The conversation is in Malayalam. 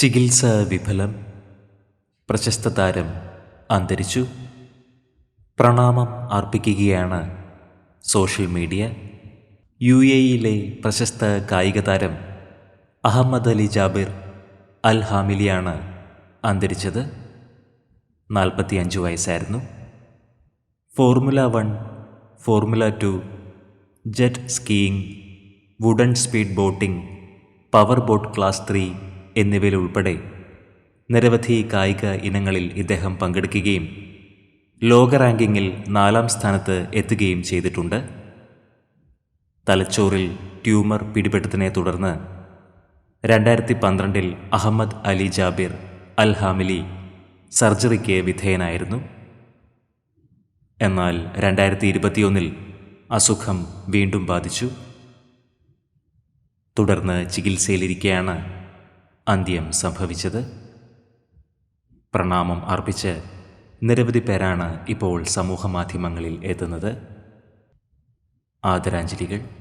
ചികിത്സ വിഫലം പ്രശസ്ത താരം അന്തരിച്ചു. പ്രണാമം അർപ്പിക്കുകയാണ് സോഷ്യൽ മീഡിയ. യു എയിലെ പ്രശസ്ത കായിക താരം അഹമ്മദ് അലി ജാബിർ അൽ ഹാമിലിയാണ് അന്തരിച്ചത്. നാൽപ്പത്തിയഞ്ച് വയസ്സായിരുന്നു. Formula one formula two jet skiing wooden speed boating power boat class three എന്നിവയിലുൾപ്പെടെ നിരവധി കായിക ഇനങ്ങളിൽ ഇദ്ദേഹം പങ്കെടുക്കുകയും ലോക റാങ്കിങ്ങിൽ നാലാം സ്ഥാനത്ത് എത്തുകയും ചെയ്തിട്ടുണ്ട്. തലച്ചോറിൽ ട്യൂമർ പിടിപെട്ടതിനെ തുടർന്ന് രണ്ടായിരത്തി പന്ത്രണ്ടിൽ അഹമ്മദ് അലി ജാബിർ അൽഹാമിലി സർജറിക്ക് വിധേയനായിരുന്നു. എന്നാൽ രണ്ടായിരത്തി ഇരുപത്തിയൊന്നിൽ അസുഖം വീണ്ടും ബാധിച്ചു. തുടർന്ന് ചികിത്സയിലിരിക്കെയാണ് അന്ത്യം സംഭവിച്ചത്? പ്രണാമം അർപ്പിച്ച് നിരവധി പേരാണ് ഇപ്പോൾ സമൂഹമാധ്യമങ്ങളിൽ എത്തുന്നത്. ആദരാഞ്ജലികൾ.